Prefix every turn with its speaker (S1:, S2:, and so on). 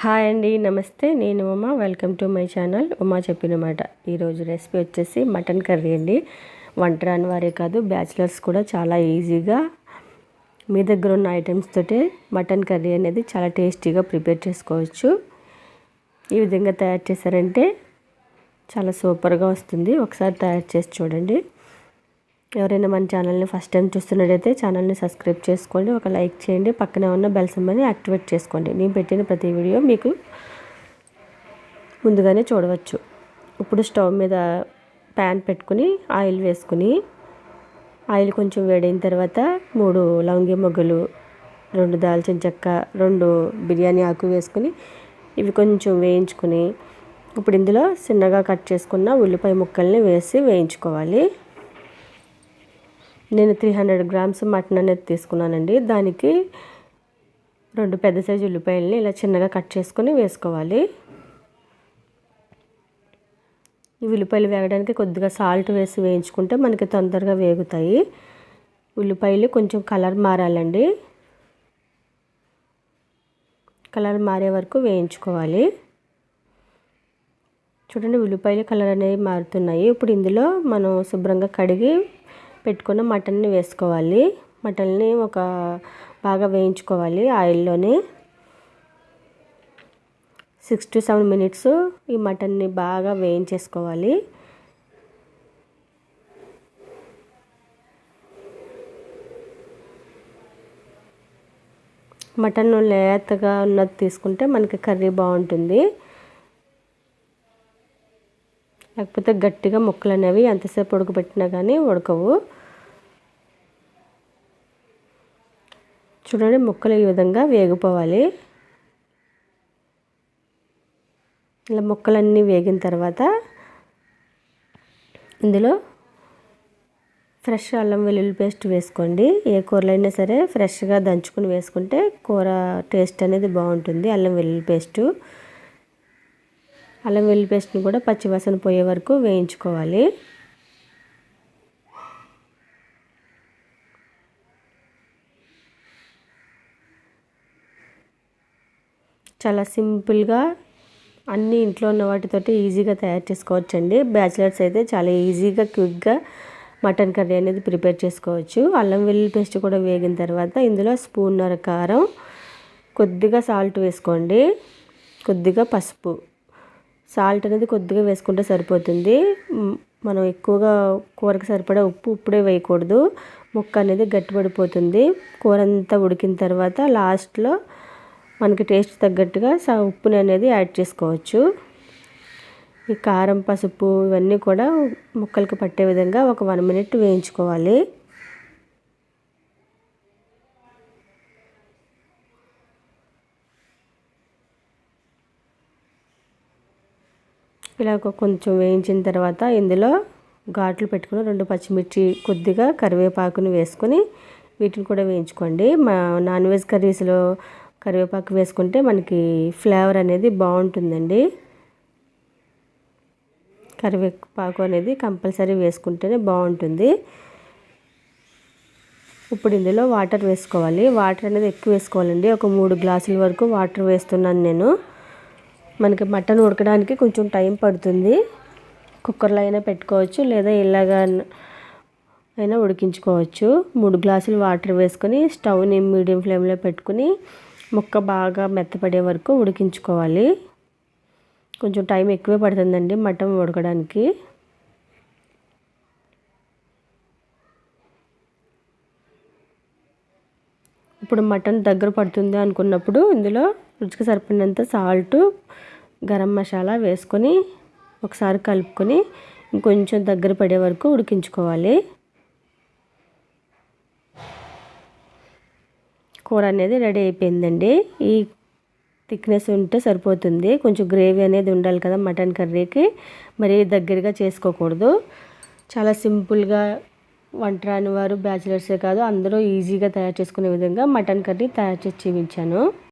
S1: Hi అండి నమస్తే. నేను Uma. Welcome to my channel. Uma చెప్పిన మాట. ఈరోజు రెసిపీ వచ్చేసి మటన్ కర్రీ అండి. వంట రాని వారే కాదు బ్యాచిలర్స్ కూడా చాలా ఈజీగా మీ దగ్గర ఉన్న ఐటమ్స్ తోటే మటన్ కర్రీ అనేది చాలా టేస్టీగా ప్రిపేర్ చేసుకోవచ్చు. ఈ విధంగా తయారు చేశారంటే చాలా సూపర్గా వస్తుంది. ఒకసారి తయారు చేసి చూడండి. ఎవరైనా మన ఛానల్ని ఫస్ట్ టైం చూస్తున్నట్టయితే ఛానల్ని సబ్స్క్రైబ్ చేసుకోండి ఒక లైక్ చేయండి పక్కనే ఉన్న బెల్ సింబల్ని యాక్టివేట్ చేసుకోండి. నేను పెట్టిన ప్రతి వీడియో మీకు ముందుగానే చూడవచ్చు. ఇప్పుడు స్టవ్ మీద ప్యాన్ పెట్టుకుని ఆయిల్ వేసుకుని ఆయిల్ కొంచెం వేడైన తర్వాత మూడు లవంగి మొగ్గలు రెండు దాల్చిన చెక్క రెండు బిర్యానీ ఆకు వేసుకుని ఇవి కొంచెం వేయించుకుని ఇప్పుడు ఇందులో చిన్నగా కట్ చేసుకున్న ఉల్లిపాయ ముక్కల్ని వేసి వేయించుకోవాలి. నేను త్రీ హండ్రెడ్ గ్రామ్స్ మటన్ అనేది తీసుకున్నానండి. దానికి రెండు పెద్ద సైజు ఉల్లిపాయలని ఇలా చిన్నగా కట్ చేసుకొని వేసుకోవాలి. ఈ ఉల్లిపాయలు వేగడానికి కొద్దిగా సాల్ట్ వేసి వేయించుకుంటే మనకి తొందరగా వేగుతాయి. ఉల్లిపాయలు కొంచెం కలర్ మారాలండి. కలర్ మారే వరకు వేయించుకోవాలి. చూడండి ఉల్లిపాయలు కలర్ అనేవి మారుతున్నాయి. ఇప్పుడు ఇందులో మనం శుభ్రంగా కడిగి పెట్టుకున్న మటన్ని వేసుకోవాలి. మటన్ని ఒక బాగా వేయించుకోవాలి ఆయిల్లోనే. సిక్స్ టు సెవెన్ మినిట్స్ ఈ మటన్ని బాగా వేయించేసుకోవాలి. మటన్ లేతగా ఉన్నది తీసుకుంటే మనకి కర్రీ బాగుంటుంది. లేకపోతే గట్టిగా ముక్కలు అనేవి ఎంతసేపు ఉడకబెట్టినా కానీ ఉడకవు. చూడండి ముక్కలు ఈ విధంగా వేగిపోవాలి. ఇలా ముక్కలన్నీ వేగిన తర్వాత ఇందులో ఫ్రెష్ అల్లం వెల్లుల్లి పేస్ట్ వేసుకోండి. ఏ కూరలైనా అయినా సరే ఫ్రెష్గా దంచుకుని వేసుకుంటే కూర టేస్ట్ అనేది బాగుంటుంది అల్లం వెల్లుల్లి పేస్టు. అల్లం వెల్లుల్లి పేస్ట్ని కూడా పచ్చివాసన పోయే వరకు వేయించుకోవాలి. చాలా సింపుల్గా అన్నీ ఇంట్లో ఉన్న వాటితోటి ఈజీగా తయారు చేసుకోవచ్చండి. బ్యాచిలర్స్ అయితే చాలా ఈజీగా క్విక్గా మటన్ కర్రీ అనేది ప్రిపేర్ చేసుకోవచ్చు. అల్లం వెల్లుల్లి పేస్ట్ కూడా వేగిన తర్వాత ఇందులో స్పూన్నర కారం కొద్దిగా సాల్ట్ వేసుకోండి. కొద్దిగా పసుపు. సాల్ట్ అనేది కొద్దిగా వేసుకుంటే సరిపోతుంది. మనం ఎక్కువగా కూరకు సరిపడా ఉప్పు ఇప్పుడే వేయకూడదు. ముక్క అనేది గట్టిపడిపోతుంది. కూర అంతా ఉడికిన తర్వాత లాస్ట్లో మనకి టేస్ట్ తగ్గట్టుగా ఉప్పుని అనేది యాడ్ చేసుకోవచ్చు. ఈ కారం పసుపు ఇవన్నీ కూడా ముక్కలకు పట్టే విధంగా ఒక వన్ మినిట్ వేయించుకోవాలి. ఇలా కొంచెం వేయించిన తర్వాత ఇందులో ఘాట్లు పెట్టుకుని రెండు పచ్చిమిర్చి కొద్దిగా కరివేపాకుని వేసుకొని వీటిని కూడా వేయించుకోండి. మా నాన్ వెజ్ కర్రీస్లో కరివేపాకు వేసుకుంటే మనకి ఫ్లేవర్ అనేది బాగుంటుందండి. కరివేపాకు అనేది కంపల్సరీ వేసుకుంటేనే బాగుంటుంది. ఇప్పుడు ఇందులో వాటర్ వేసుకోవాలి. వాటర్ అనేది ఎక్కువ వేసుకోవాలండి. ఒక మూడు గ్లాసుల వరకు వాటర్ వేస్తున్నాను నేను. మనకి మటన్ ఉడకడానికి కొంచెం టైం పడుతుంది. కుక్కర్లో అయినా పెట్టుకోవచ్చు లేదా ఇలాగా అయినా ఉడికించుకోవచ్చు. మూడు గ్లాసులు వాటర్ వేసుకొని స్టవ్ని మీడియం ఫ్లేమ్లో పెట్టుకుని ముక్క బాగా మెత్తపడే వరకు ఉడికించుకోవాలి. కొంచెం టైం ఎక్కువే పడుతుందండి మటన్ ఉడకడానికి. ఇప్పుడు మటన్ దగ్గర పడుతుంది అనుకున్నప్పుడు ఇందులో రుచికి సరిపడినంత సాల్ట్ గరం మసాలా వేసుకొని ఒకసారి కలుపుకొని ఇంకొంచెం దగ్గర పడే వరకు ఉడికించుకోవాలి. కూర అనేది రెడీ అయిపోయిందండి. ఈ థిక్నెస్ ఉంటే సరిపోతుంది. కొంచెం గ్రేవీ అనేది ఉండాలి కదా మటన్ కర్రీకి. మరి దగ్గరగా చేసుకోకూడదు. చాలా సింపుల్గా వంట రాని వారు బ్యాచిలర్సే కాదు అందరూ ఈజీగా తయారు చేసుకునే విధంగా మటన్ కర్రీ తయారు చేసి చూపించాను.